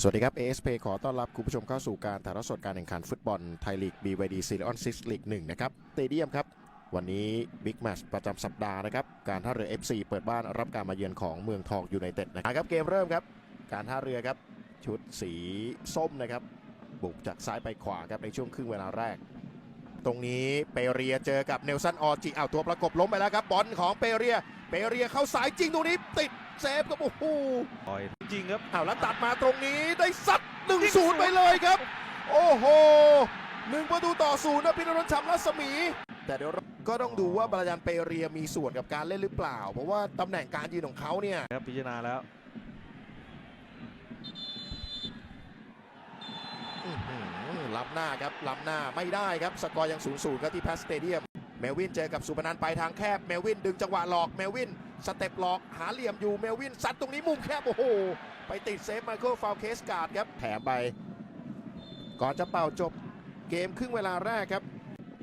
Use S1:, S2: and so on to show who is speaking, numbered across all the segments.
S1: สวัสดีครับ ASP ขอต้อนรับคุณผู้ชมเข้าสู่การถ่ายทอดสดการแข่งขันฟุตบอลไทยลีก BYD s e r i o n 6 League 1นะครับเตเดียมครับ วันนี้บิ๊กแมตช์ประจำสัปดาห์นะครับ การท่าเรือ FC เปิดบ้านรับการมาเยือนของเมืองทองยูไนเต็ดนะครับเกมเริ่มครับ การท่าเรือครับ ชุดสีส้มนะครับ บุกจากซ้ายไปขวาครับในช่วงครึ่งเวลาแรก ตรงนี้เปเรียเจอกับเนลสันออจิเอาตัวประกบล้มไปแล้วครับบอลของเปเรีย เปเรียเข้าสายจริงตรงนี้ติดเซฟครับโอ้โห
S2: ปล่อยจริงครับ
S1: เอาแล้วตัดมาตรงนี้ได้ซัด1 0ไปเลยครับ โอ้โหหนึ่งประตูต่อศูนย์นะพินรนท์ช้ำรัศมี แต่เดี๋ยวเราก็ต้องดูว่าบรายันเปเรียมีส่วนกับการเล่นหรือเปล่า เพราะว่าตำแหน่งการยืนของเขาเนี่ย
S2: ครับพิจารณาแล้ว
S1: อื้อหืำหน้าครับล้ำหน้าไม่ได้ครับสกอร์ยัง0ูนย์ครับที่แพสสเตเดียมเมลวินเจอกับสุพนันไปทางแคบเมลวินดึงจังหวะหลอกเมลวินสเต็ปหลอกหาเหลี่ยมอยู่เมลวินซัดตรงนี้มุมแคบโอ้โหไปติดเซฟไมเคิลฟาวเคสการ์ดครับแถมไป ก่อนจะเป่าจบเกมครึ่งเวลาแรกครับ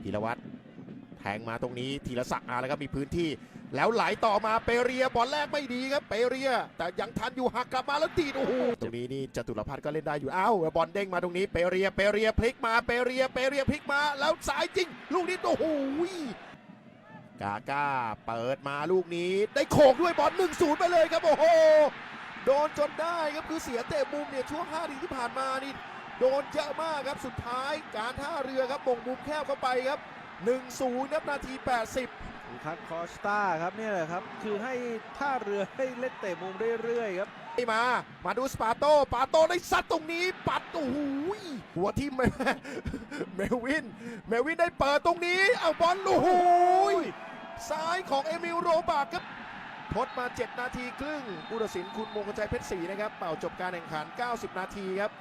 S1: ธีรวัตร แทงมาตรงนี้ธีรศักดิ์อาแล้วครับมีพื้นที่ แล้วไหลต่อมาเปเรียบอลแรกไม่ดีครับเปเรีย แต่ยังทันอยู่หักกลับมาแล้วตีโอ้โหตรงนี้นี่จตุรพัฒน์ก็เล่นได้อยู่อ้าวบอลเด้งมาตรงนี้เปเรียเปเรียพลิกมาเปเรียเปเรียพลิกมาแล้วสายจริง ลูกนี้โอ้โหกาก้าเปิดมาลูกนี้ ได้โขกด้วยบอล1นูนย์ไปเลยครับโอ้โหโดนจนได้ครับคือเสียเตะมุมเนี่ยช่วง5นาทีที่ผ่านมานี่โดนเยอะมากครับสุดท้ายการท่าเรือครับมงมุมแคบเข้าไปครับ 1-0ครับนาที 80
S2: ลูคัสคอสตาครับเนี่ยแหละครับ คือให้ท่าเรือให้เล่นเตะมุมเรื่อยๆครับ
S1: ไม่มา มาดูสปาโตปาโตได้ซัดตรงนี้ปัดโอ้โหยหัวทิ่มเมลวิน เมลวินได้เปิดตรงนี้ เอาบอลโอ้โหยซ้ายของเอมิลโรบากครับทดมา 7 นาทีครึ่งผู้ตัดสินคุณมงคลใจเพชรศรีนะครับ เป่าจบการแข่งขัน 90 นาทีครับ